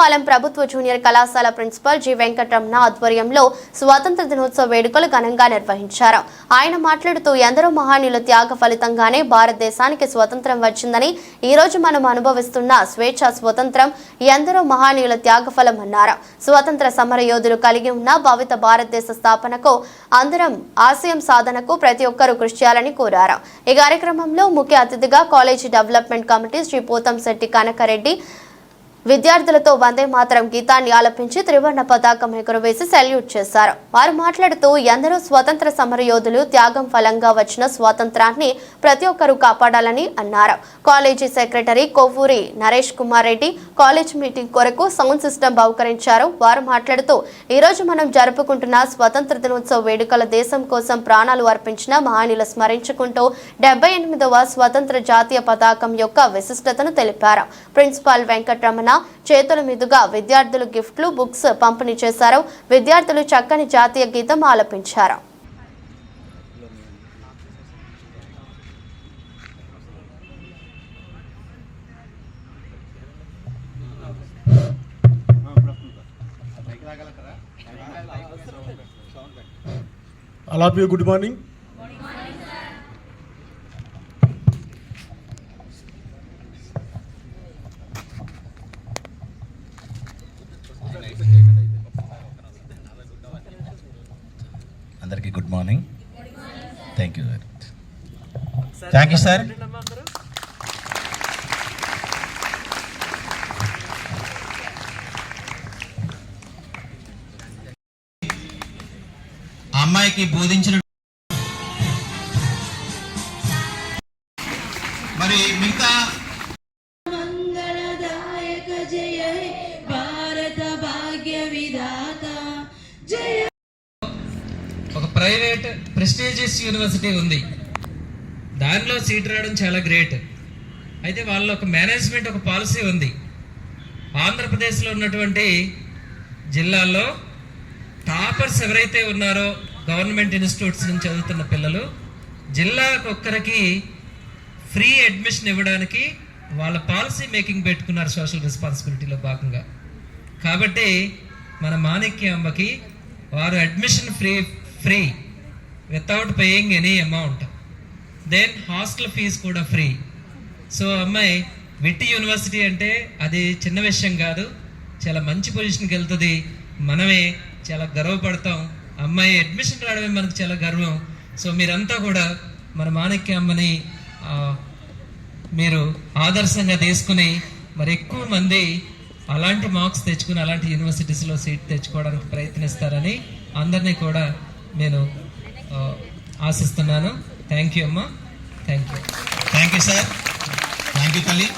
రావులపాలెం ప్రభుత్వ జూనియర్ కళాశాల principal G Venkataramana ఆధ్వర్యంలో స్వాతంత్ర దినోత్సవ వేడుకలు ఘనంగా నిర్వహించారు. ఆయన మాట్లాడుతూ ఎందరో మహానీయుల త్యాగ ఫలితంగానే భారతదేశానికి స్వతంత్రం వచ్చిందని ఈ రోజు మనం అనుభవిస్తున్న స్వేచ్ఛ స్వతంత్రం ఎందరో మహానీయుల త్యాగఫలం అన్నారు. స్వతంత్ర సమర యోధులు కలిగి ఉన్న భవిత భారతదేశ స్థాపనకు అందరం ఆశయం సాధనకు ప్రతి ఒక్కరూ కృషి చేయాలని కోరారు. ఈ కార్యక్రమంలో ముఖ్య అతిథిగా college development committee Shri Pothamsetty Kanakareddy విద్యార్థులతో వందే మాత్రం గీతాన్ని ఆలపించి త్రివర్ణ పతాకం ఎగురవేసి సెల్యూట్ చేశారు. వారు మాట్లాడుతూ ఎందరో స్వతంత్ర సమరయోధులు త్యాగం ఫలంగా వచ్చిన స్వాతంత్రాన్ని ప్రతి ఒక్కరూ కాపాడాలని అన్నారు. College secretary Kovvuri Naresh Kumar Reddy college meeting కొరకు సౌండ్ సిస్టమ్ బహుకరించారు. వారు మాట్లాడుతూ ఈరోజు మనం జరుపుకుంటున్న స్వతంత్ర దినోత్సవ వేడుకల దేశం కోసం ప్రాణాలు అర్పించిన మహానీయులు స్మరించుకుంటూ డెబ్బై ఎనిమిదవ స్వతంత్ర జాతీయ పతాకం యొక్క విశిష్టతను తెలిపారు. ప్రిన్సిపాల్ వెంకటరమణ చేతుల మీదుగా విద్యార్థులు గిఫ్ట్లు బుక్స్ పంపిణీ చేశారు. విద్యార్థులు చక్కని జాతీయ గీతం ఆలపించారు. All good morning. అందరికీ good morning. Thank you very much thank you sir అమ్మాయికి బోధించిన మరి మిగతా మంగళదాయక జయ భారత భాగ్య విధాత జయ ప్రైవేట్ ప్రెస్టీజియస్ యూనివర్సిటీ ఉంది. దానిలో సీట్ రావడం చాలా గ్రేట్. అయితే వాళ్ళ ఒక మేనేజ్మెంట్ ఒక పాలసీ ఉంది. ఆంధ్రప్రదేశ్లో ఉన్నటువంటి జిల్లాల్లో టాపర్స్ ఎవరైతే ఉన్నారో గవర్నమెంట్ ఇన్స్టిట్యూట్స్ నుంచి చదువుతున్న పిల్లలు జిల్లాకు ఒక్కరికి ఫ్రీ అడ్మిషన్ ఇవ్వడానికి వాళ్ళ పాలసీ మేకింగ్ పెట్టుకున్నారు సోషల్ రెస్పాన్సిబిలిటీలో భాగంగా. కాబట్టి మన మాణిక్య అమ్మకి వారు admission free free. Without paying any amount then hostel fee కూడా ఫ్రీ. సో అమ్మాయి విట్టి యూనివర్సిటీ అంటే అది చిన్న విషయం కాదు. చాలా మంచి పొజిషన్కి వెళ్తుంది. మనమే చాలా గర్వపడతాం. అమ్మాయి అడ్మిషన్ రావడమే మనకు చాలా గర్వం. సో మీరంతా కూడా మన మాణిక్య అమ్మని మీరు ఆదర్శంగా తీసుకుని మరి ఎక్కువ మంది అలాంటి మార్క్స్ తెచ్చుకుని అలాంటి యూనివర్సిటీస్లో సీట్ తెచ్చుకోవడానికి ప్రయత్నిస్తారని అందరినీ కూడా నేను ఆశిస్తున్నాను. థ్యాంక్ యూ అమ్మా. Thank you thank you sir thank you తల్లి.